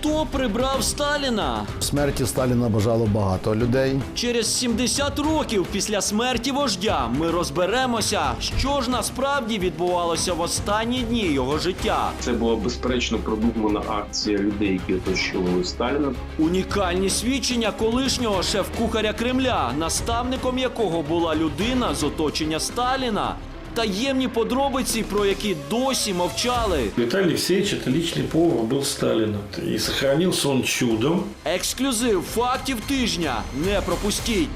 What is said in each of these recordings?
Хто прибрав Сталіна? Смерті Сталіна бажало багато людей. Через 70 років після смерті вождя ми розберемося, що ж насправді відбувалося в останні дні його життя. Це була безперечно продумана акція людей, які оточували Сталіна. Унікальні свідчення колишнього шеф-кухаря Кремля, наставником якого була людина з оточення Сталіна Таємні подробиці, про які досі мовчали. Виталий Алексеевич – это личный повар был Сталина. И сохранился он чудом. Ексклюзив фактів тижня. Не пропустіть.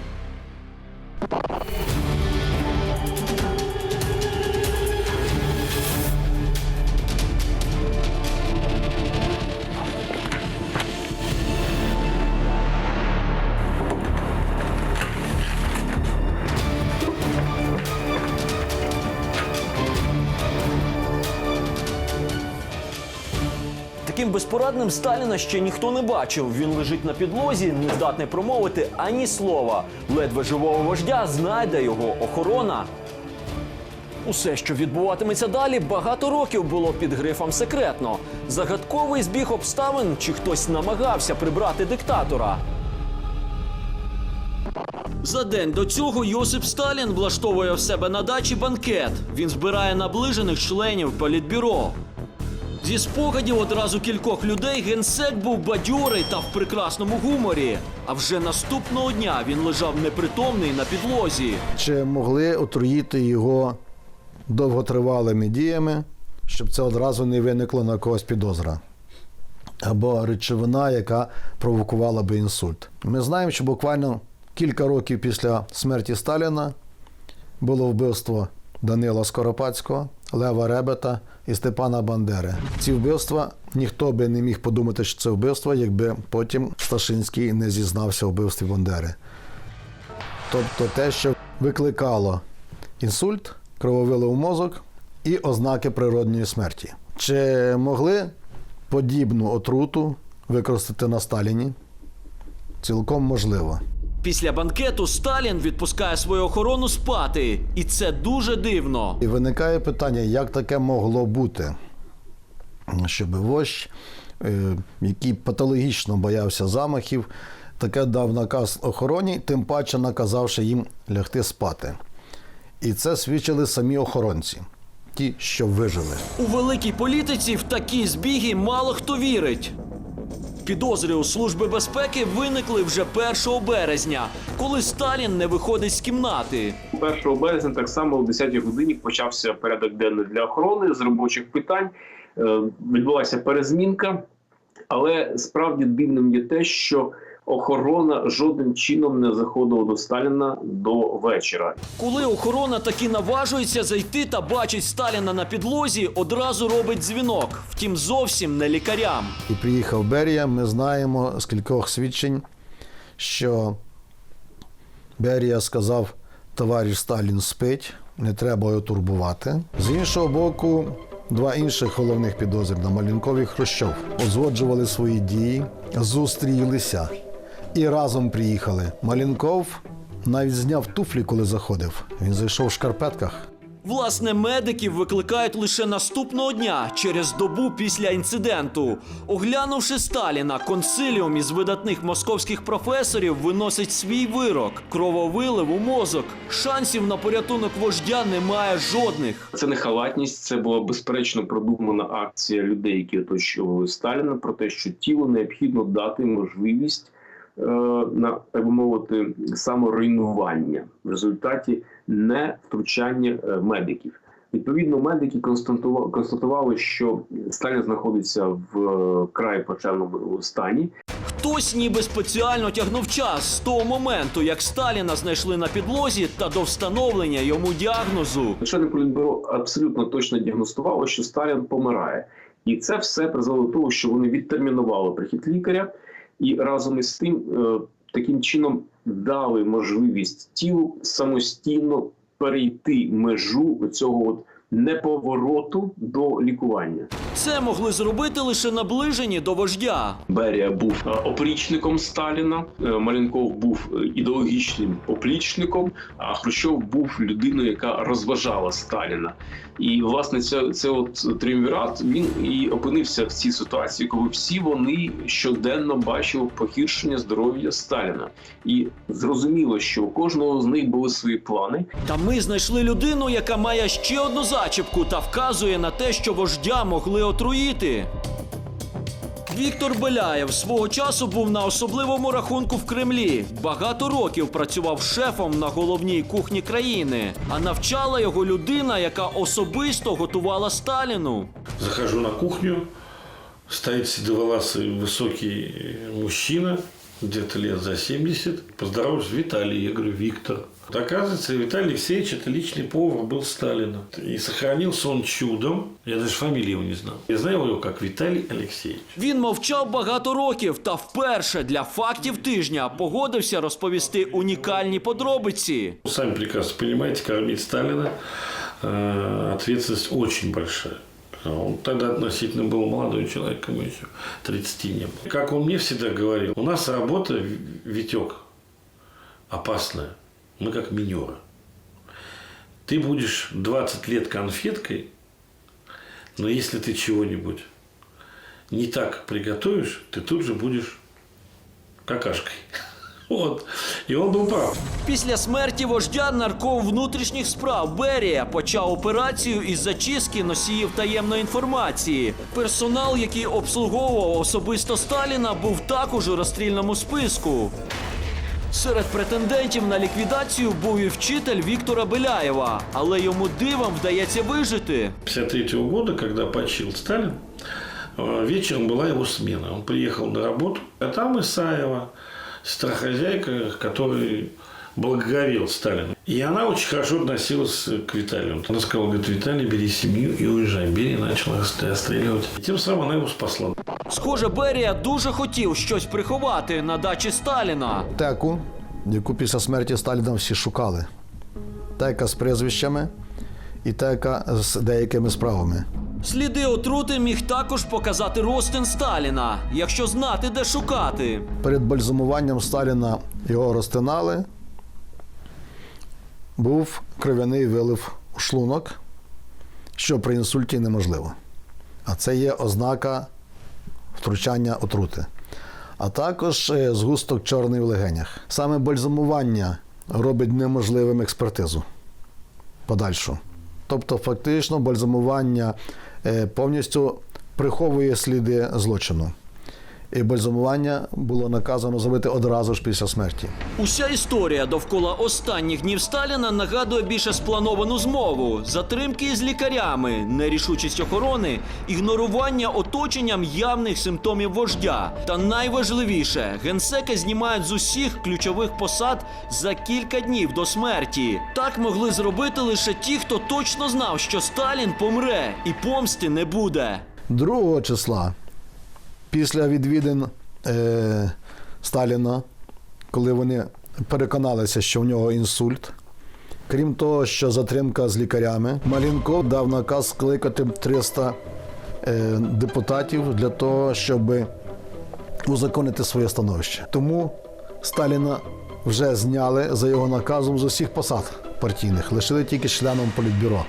Безпорадним Сталіна ще ніхто не бачив. Він лежить на підлозі, не здатний промовити ані слова. Ледве живого вождя знайде його охорона. Усе, що відбуватиметься далі, багато років було під грифом секретно. Загадковий збіг обставин, чи хтось намагався прибрати диктатора. За день до цього Йосип Сталін влаштовує в себе на дачі банкет. Він збирає наближених членів політбюро. Зі спогадів одразу кількох людей генсек був бадьорий та в прекрасному гуморі. А вже наступного дня він лежав непритомний на підлозі. Чи могли отруїти його довготривалими діями, щоб це одразу не виникло на когось підозра? Або речовина, яка провокувала би інсульт. Ми знаємо, що буквально кілька років після смерті Сталіна було вбивство Данила Скоропадського, Лева Ребета і Степана Бандери. Ці вбивства ніхто би не міг подумати, що це вбивство, якби потім Сташинський не зізнався у вбивстві Бандери. Тобто те, що викликало інсульт, крововилив мозок і ознаки природньої смерті. Чи могли подібну отруту використати на Сталіні? Цілком можливо. Після банкету Сталін відпускає свою охорону спати, і це дуже дивно. І виникає питання, як таке могло бути, щоб вождь, е, який патологічно боявся замахів, таке дав наказ охороні, тим паче наказавши їм лягти спати. І це свідчили самі охоронці, ті, що вижили. У великій політиці в такі збіги мало хто вірить. Підозри у Служби безпеки виникли вже 1 березня, коли Сталін не виходить з кімнати. 1 березня так само о 10 годині почався порядок денний для охорони з робочих питань. Е, Відбулася перезмінка, але справді дивним є те, що охорона жодним чином не заходила до Сталіна до вечора. Коли охорона таки наважується зайти та бачить Сталіна на підлозі, одразу робить дзвінок. Втім, зовсім не лікарям. І приїхав Берія. Ми знаємо з кількох свідчень, що Берія сказав, товариш Сталін спить, не треба його турбувати. З іншого боку, два інших головних підозрів Малінков і Хрущов узгоджували свої дії, зустрілися і разом приїхали. Малінков навіть зняв туфлі, коли заходив. Він зайшов в шкарпетках. Власне, медиків викликають лише наступного дня, через добу після інциденту. Оглянувши Сталіна, консиліум із видатних московських професорів виносить свій вирок: крововилив у мозок. Шансів на порятунок вождя немає жодних. Це не халатність, це була безперечно продумана акція людей, які оточували Сталіна, про те, що тілу необхідно дати можливість на так би мовити саморуйнування в результаті не втручання е, медиків. Відповідно, медики констатували, що Сталін знаходиться в е, край плачевному стані, Хтось ніби спеціально тягнув час з того моменту, як Сталіна знайшли на підлозі, та до встановлення йому діагнозу. Члени політбюро абсолютно точно діагностували, що Сталін помирає, і це все призвело до того, що вони відтермінували прихід лікаря, і разом із тим е, таким чином дали можливість тілу самостійно перейти межу цього от неповороту до лікування. Це могли зробити лише наближені до вождя. Берія був е, опрічником Сталіна, е, Маленков був е, ідеологічним оплічником, а Хрущов був людиною, яка розважала Сталіна. І власне це, це от тріумвірат він і опинився в цій ситуації, коли всі вони щоденно бачили погіршення здоров'я Сталіна. І зрозуміло, що у кожного з них були свої плани, Та ми знайшли людину, яка має ще одну зачіпку та вказує на те, що вождя могли отруїти. Віктор Беляєв свого часу був на особливому рахунку в Кремлі. Багато років працював шефом на головній кухні країни, а навчала його людина, яка особисто готувала Сталіну. Захожу на кухню, стоит седоволосый высокий э, мужчина, где-то лет за 70. Поздороваюсь, Виталий. Я говорю, Виктор. Вот Оказывается, Виталий Алексеевич – это личный повар был Сталина. И сохранился он чудом. Я даже фамилии его не знал. Я знаю его как Виталий Алексеевич. Він мовчав багато років та вперше для фактів тижня погодився розповісти унікальні подробиці. Сами прекрасно понимаете, кормить Сталина э, ответственность очень большая. А Он тогда относительно был молодой человек, ему еще 30 не было. Как он мне всегда говорил, у нас работа, Витек, опасная. Мы как минеры. Ты будешь 20 лет конфеткой, но если ты чего-нибудь не так приготовишь, ты тут же будешь какашкой. Вот. И он был прав. Після смерті вождя нарком внутрішніх справ Берія почав операцію із зачистки носіїв таємної інформації. Персонал, який обслуговував особисто Сталіна, був також у розстрільному списку. Серед претендентів на ліквідацію був і вчитель Віктора Беляєва, але йому дивом вдається вижити. 1953 года, когда почил Сталин, э, вечером была его смена. Он приехал на работу, а там Исаева, страхозяйка, который благоговел Сталину. И она очень хорошо относилась к Виталию. Она сказала, говорит, Виталий, бери семью и уезжай. Бери, и начал расстреливать. И тем самым она его спасла. Схоже, Берія дуже хотів щось приховати на дачі Сталіна. Теку, яку після смерті Сталіна всі шукали. Тека з прізвищами і тека з деякими справами. Сліди отрути міг також показати розтин Сталіна, якщо знати, де шукати. Перед бальзамуванням Сталіна його розтинали. Був кров'яний вилив у шлунок, що при інсульті неможливо. А це є ознака втручання отрути. А також е, згусток чорний в легенях. Саме бальзамування робить неможливим експертизу подальшу. Тобто, фактично, бальзамування повністю приховує сліди злочину. І бальзамування було наказано зробити одразу ж після смерті. Уся історія довкола останніх днів Сталіна нагадує більше сплановану змову, затримки із лікарями, нерішучість охорони, ігнорування оточенням явних симптомів вождя. Та найважливіше, генсека знімають з усіх ключових посад за кілька днів до смерті. Так могли зробити лише ті, хто точно знав, що Сталін помре і помсти не буде. 2 числа, після відвідин е, Сталіна, коли вони переконалися, що в нього інсульт, крім того, що затримка з лікарями, Малінков дав наказ скликати 300 е, депутатів для того, щоб узаконити своє становище. Тому Сталіна вже зняли за його наказом з усіх посад партійних, лишили тільки членом політбюро.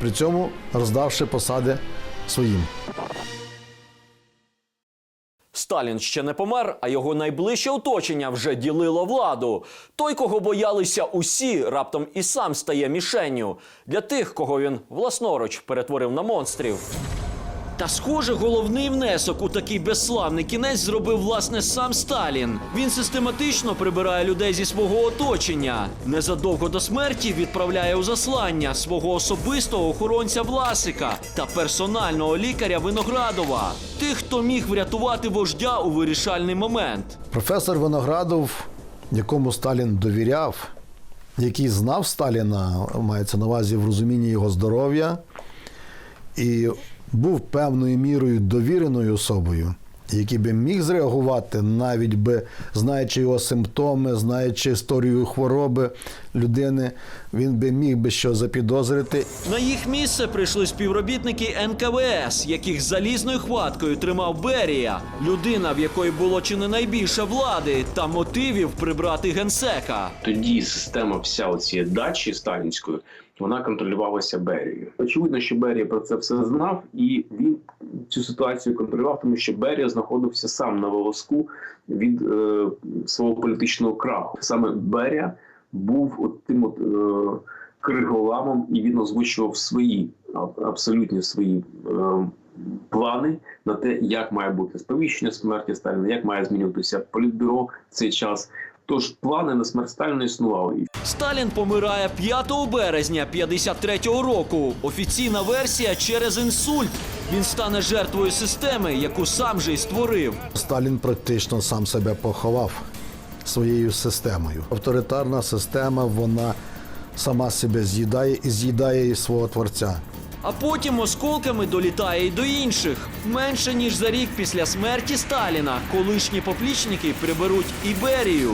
При цьому роздавши посади своїм. Сталін ще не помер, а його найближче оточення вже ділило владу. Той, кого боялися усі, раптом і сам стає мішенню для тих, кого він власноруч перетворив на монстрів. Та схоже, головний внесок у такий безславний кінець зробив власне сам Сталін. Він систематично прибирає людей зі свого оточення. Незадовго до смерті відправляє у заслання свого особистого охоронця Власика та персонального лікаря Виноградова. Тих, хто міг врятувати вождя у вирішальний момент. Професор Виноградов, якому Сталін довіряв, який знав Сталіна, мається на увазі в розумінні його здоров'я, і був певною мірою довіреною особою, який би міг зреагувати, навіть би знаючи його симптоми, знаючи історію хвороби людини, він би міг би що запідозрити На їх місце прийшли співробітники НКВС, яких залізною хваткою тримав Берія, людина, в якої було чи не найбільше влади та мотивів прибрати генсека. Тоді система вся оцієї дачі сталінської вона контролювалася Берією. Очевидно, що Берія про це все знав, і він цю ситуацію контролював, тому що Берія знаходився сам на волоску від е, свого політичного краху. Саме Берія був от тим от е, криголамом, і він озвучував свої абсолютні свої. Е, Плани на те, як має бути сповіщення смерті Сталіна, як має змінюватися політбюро в цей час. Тож плани на смерть Сталіна існували. Сталін помирає 5 березня 53-го року. Офіційна версія через інсульт. Він стане жертвою системи, яку сам же й створив. Сталін практично сам себе поховав своєю системою. Авторитарна система, вона сама себе з'їдає і з'їдає свого творця. А потім осколками долітає й до інших. Менше ніж за рік після смерті Сталіна колишні поплічники приберуть Іберію.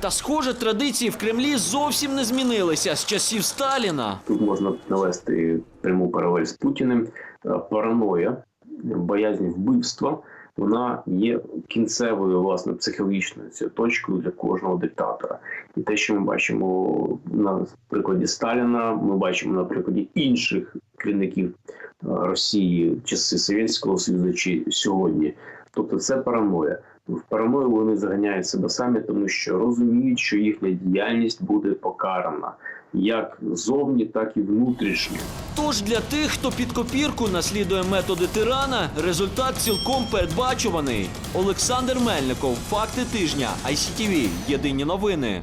Та схоже, традиції в Кремлі зовсім не змінилися з часів Сталіна. тут можна навести пряму паралель з Путіним. Е, Параноя, боязнь вбивства, вона є кінцевою власне психологічною цією точкою для кожного диктатора. І те, що ми бачимо на прикладі Сталіна, ми бачимо на прикладі інших керівників е, Росії, часи Совєтського Союзу чи сьогодні. Тобто це параноя. В параною вони заганяють себе самі, тому що розуміють, що їхня діяльність буде покарана як зовні, так і внутрішньо. Тож для тих, хто під копірку наслідує методи тирана, результат цілком передбачуваний. Олександр Мельников, факти тижня, ICTV, єдині новини.